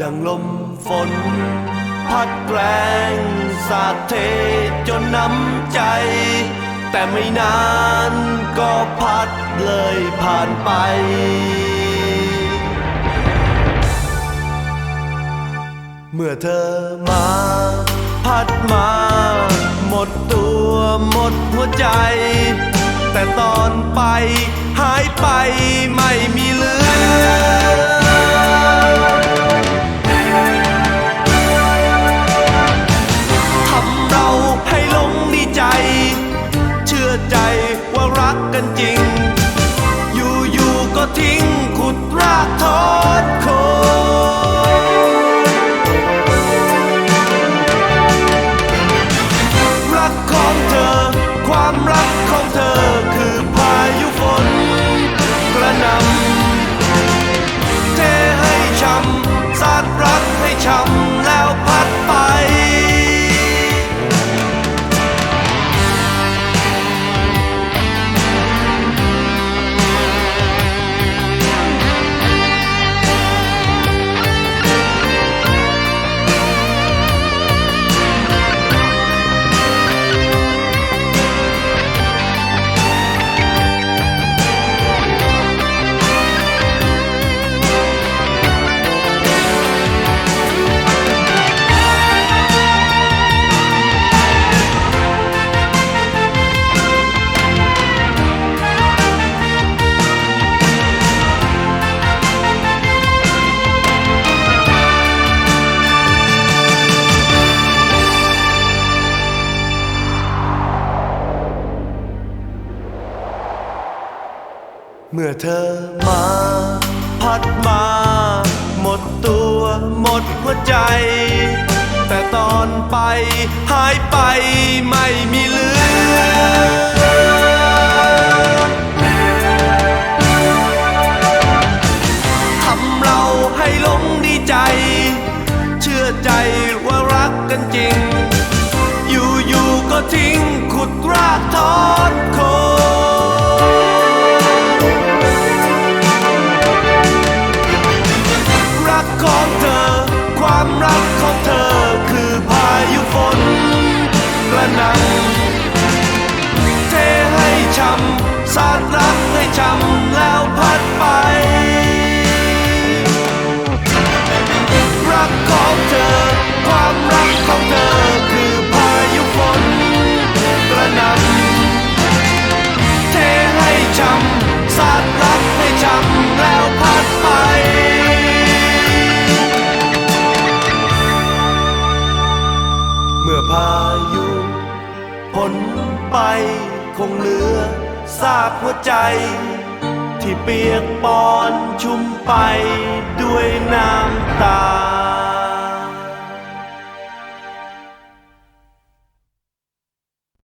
อย่างลมฝน พัดแรงสาดเทจนน้ำใจ แต่ไม่นานก็พัดเลยผ่านไป เมื่อเธอมา พัดมา หมดตัวหมดหัวใจ แต่ตอนไปหายไปไม่มีเหลือ อยู่ๆก็ทิ้งขุดรากทอดโคนรักของเธอ ความรักของเธอคือพายุฝนกระหน่ำเทให้ช้ำสาดรักให้ช้ำ เมื่อเธอมา พัดมา หมดตัวหมดหัวใจ แต่ตอนไปหายไปไม่มีเหลือ นำเทให้ช้ำสาดรักให้ช้ำแล้วพัน ไปคงเหลือซากหัวใจ ที่เปียกปอนชุ่มไปด้วยน้ำตา